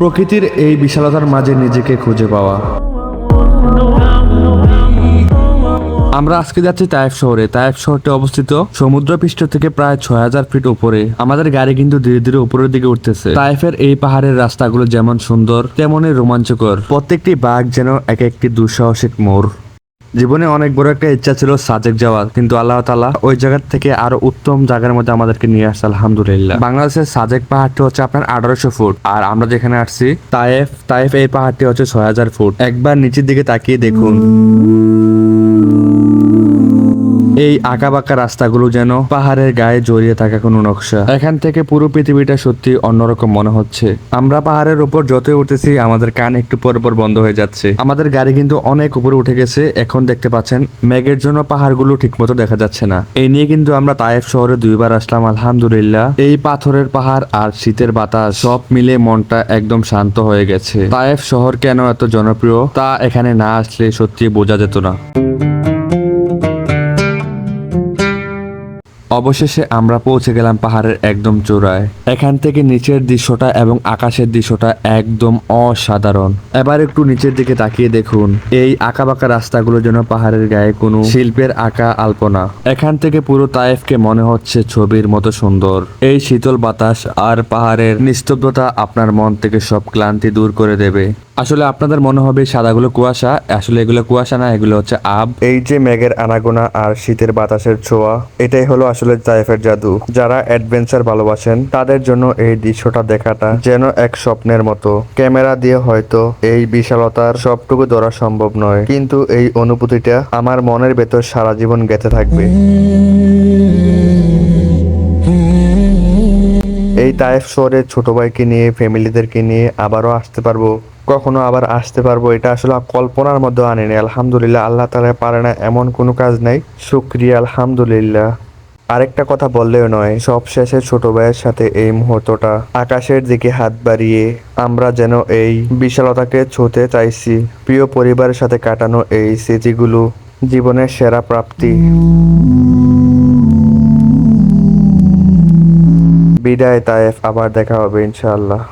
প্রকৃতির এই বিশালতার মাঝে নিজেকে খুঁজে পাওয়া। আমরা আজকে যাচ্ছি তায়েফ শহরে। তায়েফ শহরটি অবস্থিত সমুদ্রপৃষ্ঠ থেকে প্রায় ছয় হাজার ফিট উপরে। আমাদের গাড়ি কিন্তু ধীরে ধীরে উপরের দিকে উঠতেছে। তায়েফের এই পাহাড়ের রাস্তাগুলো যেমন সুন্দর, তেমনই রোমাঞ্চকর। প্রত্যেকটি বাঘ যেন এক একটি দুঃসাহসিক মোড়। জীবনে অনেক বড় একটা ইচ্ছা ছিল সাজেক যাওয়ার কিন্তু আল্লাহ তালা ওই জায়গার থেকে আরও উত্তম জায়গার মধ্যে আমাদেরকে নিয়ে আসছে, আলহামদুলিল্লাহ। বাংলাদেশের সাজেক পাহাড়টি হচ্ছে আপনার আঠারোশো ফুট, আর আমরা যেখানে আসছি, তায়েফ তায়েফ এই পাহাড়টি হচ্ছে ছয় হাজার ফুট। একবার নিচের দিকে তাকিয়ে দেখুন। এই আঁকাবাঁকা রাস্তাগুলো যেন পাহাড়ের গায়ে জড়িয়ে থাকা কোনো নকশা। এখান থেকে পুরো পৃথিবীটা সত্যি অন্যরকম মনে হচ্ছে। আমরা পাহাড়ের উপর যতই উঠেছি, আমাদের কান একটু পর পর বন্ধ হয়ে যাচ্ছে। আমাদের গাড়ি কিন্তু অনেক উপরে উঠে গেছে। এখন দেখতে পাচ্ছেন, মেঘের জন্য পাহাড়গুলো ঠিকমতো দেখা যাচ্ছে না। এই নিয়ে কিন্তু আমরা তায়েফ শহরে দুইবার আসলাম, আলহামদুলিল্লাহ। এই পাথরের পাহাড় আর শীতের বাতাস সব মিলে মনটা একদম শান্ত হয়ে গেছে। তায়েফ শহর কেন এত জনপ্রিয়, তা এখানে না আসলে সত্যি বোঝা যেত না। অবশেষে আমরা পৌঁছে গেলাম পাহাড়ের একদম চূড়ায়। এখান থেকে নিচের দৃশ্যটা এবং আকাশের দৃশ্যটা একদম অসাধারণ। এবার একটু নিচের দিকে তাকিয়ে দেখুন। এই আঁকাবাঁকা রাস্তাগুলো যেন পাহাড়ের গায়ে কোনো শিল্পের আঁকা আলপনা। এখান থেকে পুরো তায়েফকে মনে হচ্ছে ছবির মতো সুন্দর। এই শীতল বাতাস আর পাহাড়ের নিস্তব্ধতা আপনার মন থেকে সব ক্লান্তি দূর করে দেবে। আসলে আপনাদের মনে হবে সাদাগুলো কুয়াশা। আসলে এগুলো কুয়াশা না, এগুলো হচ্ছে আব। এই যে মেঘের আনাগোনা আর শীতের বাতাসের ছোঁয়া, এটাই হলো আসলে তাইফের জাদু। যারা অ্যাডভেঞ্চার ভালোবাসেন, তাদের জন্য এই দৃশ্যটা দেখাটা যেন এক স্বপ্নের মতো। ক্যামেরা দিয়ে হয়তো এই বিশালতার সবটুকু ধরা সম্ভব নয়, কিন্তু এই অনুভূতিটা আমার মনের ভেতর সারা জীবন গেঁথে থাকবে। এই তায়েফ শহরে ছোট ভাইকে নিয়ে ফ্যামিলিদেরকে নিয়ে আবারও আসতে পারব। কখনো আবার আসতে পারব, এটা আসলে কল্পনার মধ্যে আনেনি। আলহামদুলিল্লাহ, আল্লাহ তালা পারে না এমন কোনো কাজ নাই। শুক্রিয়া, আলহামদুলিল্লাহ। আরেকটা কথা বললেও নয় সব শেষে ছোট ভাইয়ের সাথে এই মুহূর্তটা, আকাশের দিকে হাত বাড়িয়ে আমরা যেন এই বিশালতাকে ছুঁতে চাইছি। প্রিয় পরিবারের সাথে কাটানো এই স্মৃতিগুলো, জীবনের সেরা প্রাপ্তি। বিদায়, তায়েফ, আবার দেখা হবে ইনশাআল্লাহ।